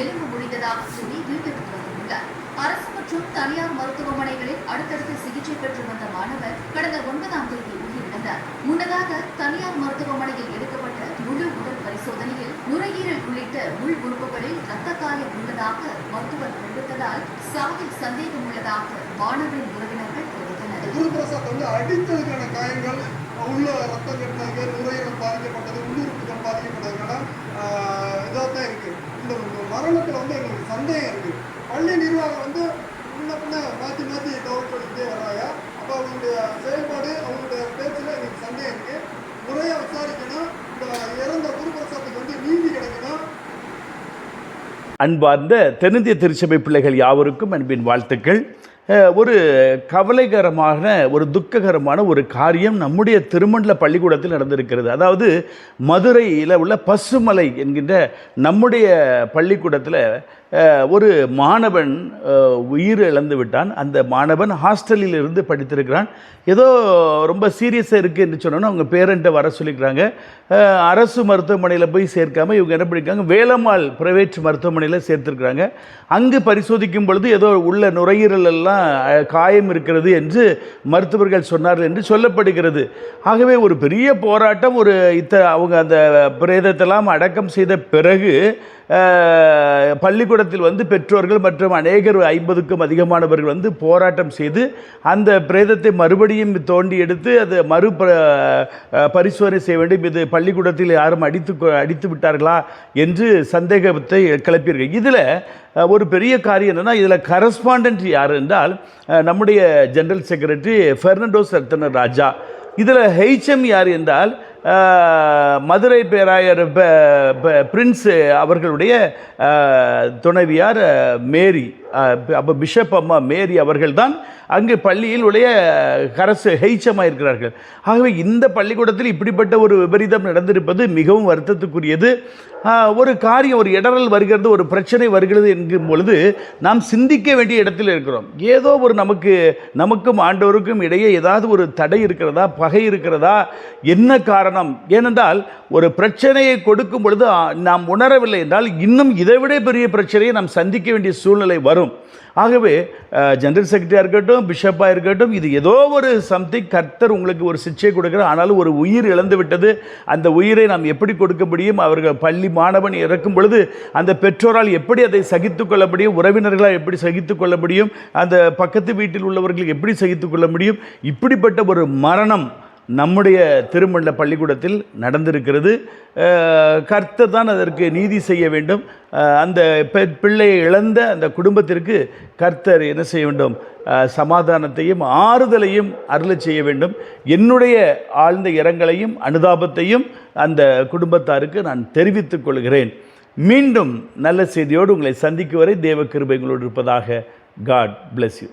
எலும்பு முடிந்ததாக சொல்லி வீட்டிற்கு வந்துள்ளார் அரசு மற்றும் தனியார் மருத்துவமனைகளில் அடுத்தடுத்து சிகிச்சை பெற்று வந்த மாணவர் கடந்த ஒன்பதாம் தேதி உயிரிழந்தார். முன்னதாக தனியார் மருத்துவமனையில் எடுக்கப்பட்ட முழு உடல் பரிசோதனையில் நுரையீரல் உள்ளிட்ட உள் உறுப்புகளில் ரத்த காயம் உள்ளதாக மருத்துவர் தெரிவித்ததால் சாவில் சந்தேகம் உள்ளதாக மாணவரின் உறவினர்கள் தெரிவித்தனர். குருபிரசாத் வந்து அடித்ததுக்கான காயங்கள் உள்ள ரத்தம் கட்டினது நுரையீரல் பாதிக்கப்பட்டது உள்ளுறுப்புகள் பாதிக்கப்பட்டதுனால இதாக தான் இருக்கு இந்த மரணத்தில் வந்து எங்களுக்கு சந்தேகம் இருக்கு. பள்ளி நிர்வாகம் வந்து முன்ன பின்ன மாற்றி மாற்றி டவுட் சொல்லிட்டே வர்றாங்க அப்போ அவங்களுடைய செயல்பாடு அவங்களுடைய பேச்சில் எனக்கு சந்தேகம் இருக்கு. முறையாக விசாரிக்கணும். இந்த இறந்த குருபிரசாத்துக்கு வந்து நீதி கிடைக்கணும். அன்பார்ந்த தென்னிந்திய திருச்சபை பிள்ளைகள் யாவருக்கும் அன்பின் வாழ்த்துக்கள். ஒரு கவலைகரமான ஒரு துக்ககரமான ஒரு காரியம் நம்முடைய திருமண்டல பள்ளிக்கூடத்தில் நடந்திருக்கிறது. அதாவது மதுரையில் உள்ள பசுமலை என்கின்ற நம்முடைய பள்ளிக்கூடத்தில் ஒரு மாணவன் உயிர் இழந்து விட்டான். அந்த மாணவன் ஹாஸ்டலில் இருந்து படித்திருக்கிறான். ஏதோ ரொம்ப சீரியஸாக இருக்குது என்று சொன்னோன்னா அவங்க பேரண்ட்டை வர சொல்லிக்கிறாங்க. அரசு மருத்துவமனையில் போய் சேர்க்காமல் இவங்க என்ன பண்ணியிருக்காங்க வேலம்மாள் பிரைவேட் மருத்துவமனையில் சேர்த்துருக்குறாங்க. அங்கு பரிசோதிக்கும் பொழுது ஏதோ உள்ள நுரையீரலெல்லாம் காயம் இருக்கிறது என்று மருத்துவர்கள் சொன்னார்கள் என்று சொல்லப்படுகிறது. ஆகவே ஒரு பெரிய போராட்டம் ஒரு இத்த அவங்க அந்த பிரேதத்தெல்லாம் அடக்கம் செய்த பிறகு பள்ளிக்கூடத்தில் வந்து பெற்றோர்கள் மற்றும் அநேகர் ஐம்பதுக்கும் அதிகமானவர்கள் வந்து போராட்டம் செய்து அந்த பிரேதத்தை மறுபடியும் தோண்டி எடுத்து அது மறு பரிசோதனை செய்ய வேண்டும். இது பள்ளிக்கூடத்தில் யாரும் அடித்து அடித்து விட்டார்களா என்று சந்தேகத்தை கிளப்பியிருக்கு இதில் ஒரு பெரிய காரியம் என்னென்னா இதில் கரஸ்பாண்டன்ட் யார் என்றால் நம்முடைய ஜெனரல் செக்ரட்டரி ஃபெர்னண்டோஸ் ரத்தன ராஜா இதில் ஹெச்எம் யார் என்றால் மதுரை பேராயர் பிரின்ஸு அவர்களுடைய துணைவியார் மேரி அப்போ பிஷப் அம்மா மேரி அவர்கள்தான் அங்கு பள்ளியில் உடைய கரசு ஹெய்ச்சமாக இருக்கிறார்கள் ஆகவே இந்த பள்ளிக்கூடத்தில் இப்படிப்பட்ட ஒரு விபரீதம் நடந்திருப்பது மிகவும் வருத்தத்துக்குரியது. ஒரு காரியம் ஒரு இடரல் வருகிறது ஒரு பிரச்சனை வருகிறது என்கும் பொழுது நாம் சிந்திக்க வேண்டிய இடத்தில் இருக்கிறோம். ஏதோ ஒரு நமக்கு நமக்கும் ஆண்டவருக்கும் இடையே ஏதாவது ஒரு தடை இருக்கிறதா பகை இருக்கிறதா என்ன காரணம்? ஏனென்றால் ஒரு பிரச்சனையை கொடுக்கும் பொழுது நாம் உணரவில்லை என்றால் இன்னும் இதைவிட பெரிய பிரச்சனையை நாம் சந்திக்க வேண்டிய சூழ்நிலை வரும். ஆகவே ஜெனரல் செக்ரட்டரியாக இருக்கட்டும் பிஷப்பாக இருக்கட்டும் இது ஏதோ ஒரு சம்திங் கர்த்தர் உங்களுக்கு ஒரு சிக்ஷை கொடுக்குறார். ஆனாலும் ஒரு உயிர் இழந்து விட்டது. அந்த உயிரை நாம் எப்படி கொடுக்க முடியும்? அவர்கள் பள்ளி மாணவன் இறக்கும் பொழுது அந்த பெற்றோரால் எப்படி அதை சகித்துக்கொள்ள முடியும்? உறவினர்களால் எப்படி சகித்துக் கொள்ள முடியும்? அந்த பக்கத்து வீட்டில் உள்ளவர்கள் எப்படி சகித்துக்கொள்ள முடியும்? இப்படிப்பட்ட ஒரு மரணம் நம்முடைய திருமண்ட பள்ளிக்கூடத்தில் நடந்திருக்கிறது. கர்த்தர் தான் அதற்கு நீதி செய்ய வேண்டும். அந்த பிள்ளையை இழந்த அந்த குடும்பத்திற்கு கர்த்தர் என்ன செய்ய வேண்டும்? சமாதானத்தையும் ஆறுதலையும் அருளச் செய்ய வேண்டும். என்னுடைய ஆழ்ந்த இரங்கலையும் அனுதாபத்தையும் அந்த குடும்பத்தாருக்கு நான் தெரிவித்துக் கொள்கிறேன். மீண்டும் நல்ல செய்தியோடு உங்களை சந்திக்கும் வரை தேவ கிருபைகளோடு இருப்பதாக காட் பிளஸ் யூ